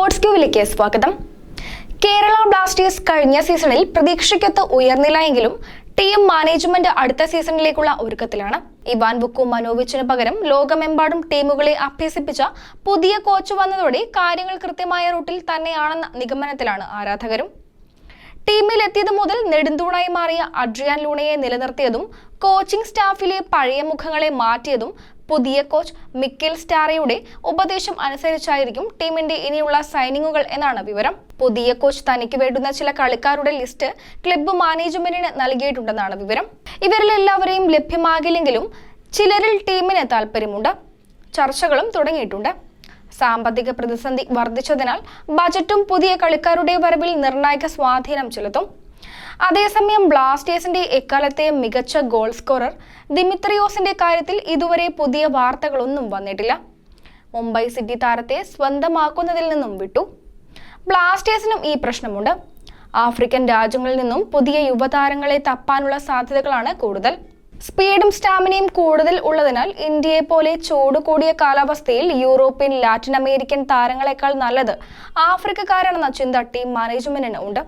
Sports ക്യൂവിലേക്ക് സ്വാഗതം. Kerala Blasters കഴിഞ്ഞ സീസണിൽ പ്രതീക്ഷയ്ക്കൊത്ത് ഉയർന്നില്ല എങ്കിലും ടീം മാനേജ്മെന്റ് അടുത്ത സീസണിലേക്കുള്ള ഒരുക്കത്തിലാണ്. ഇവാൻ ബുക്കു മനോവിച്ചിന് പകരം ലോകമെമ്പാടും ടീമുകളെ അഭ്യസിപ്പിച്ച പുതിയ കോച്ച് വന്നതോടെ കാര്യങ്ങൾ കൃത്യമായ റൂട്ടിൽ തന്നെയാണെന്ന നിഗമനത്തിലാണ് ആരാധകരും. ടീമിൽ എത്തിയത് മുതൽ നെടുന്തൂണായി മാറിയ അഡ്രിയാൻ ലൂണയെ നിലനിർത്തിയതും കോച്ചിംഗ് സ്റ്റാഫിലെ പഴയ മുഖങ്ങളെ മാറ്റിയതും പുതിയ കോച്ച് മിക്കൽ സ്റ്റാറയുടെ ഉപദേശം അനുസരിച്ചായിരിക്കും ടീമിന്റെ ഇനിയുള്ള സൈനിങ്ങുകൾ എന്നാണ് വിവരം. പുതിയ കോച്ച് തനിക്ക് വേണ്ടുന്ന ചില കളിക്കാരുടെ ലിസ്റ്റ് ക്ലബ്ബ് മാനേജ്മെന്റിന് നൽകിയിട്ടുണ്ടെന്നാണ് വിവരം. ഇവരിൽ എല്ലാവരെയും ലഭ്യമാകില്ലെങ്കിലും ചിലരിൽ ടീമിന് താല്പര്യമുണ്ട് ചർച്ചകളും തുടങ്ങിയിട്ടുണ്ട്. സാമ്പത്തിക പ്രതിസന്ധി വർദ്ധിച്ചതിനാൽ ബജറ്റും പുതിയ കളിക്കാരുടെ വരവിൽ നിർണായക സ്വാധീനം ചെലുത്തും. അതേസമയം ബ്ലാസ്റ്റേഴ്സിന്റെ എക്കാലത്തെ മികച്ച ഗോൾ സ്കോറർ ദിമിത്രിയോസിന്റെ കാര്യത്തിൽ ഇതുവരെ പുതിയ വാർത്തകളൊന്നും വന്നിട്ടില്ല. മുംബൈ സിറ്റി താരത്തെ സ്വന്തമാക്കുന്നതിൽ നിന്നും വിട്ടു. ബ്ലാസ്റ്റേഴ്സിനും ഈ പ്രശ്നമുണ്ട്. ആഫ്രിക്കൻ രാജ്യങ്ങളിൽ നിന്നും പുതിയ യുവതാരങ്ങളെ തപ്പാനുള്ള സാധ്യതകളാണ് കൂടുതൽ. സ്പീഡും സ്റ്റാമിനയും കൂടുതൽ ഉള്ളതിനാൽ ഇന്ത്യയെ പോലെ ചൂട് കൂടിയ കാലാവസ്ഥയിൽ യൂറോപ്യൻ ലാറ്റിൻ അമേരിക്കൻ താരങ്ങളെക്കാൾ നല്ലത് ആഫ്രിക്കക്കാരാണെന്ന ചിന്ത ടീം മാനേജ്മെന്റിന് ഉണ്ട്.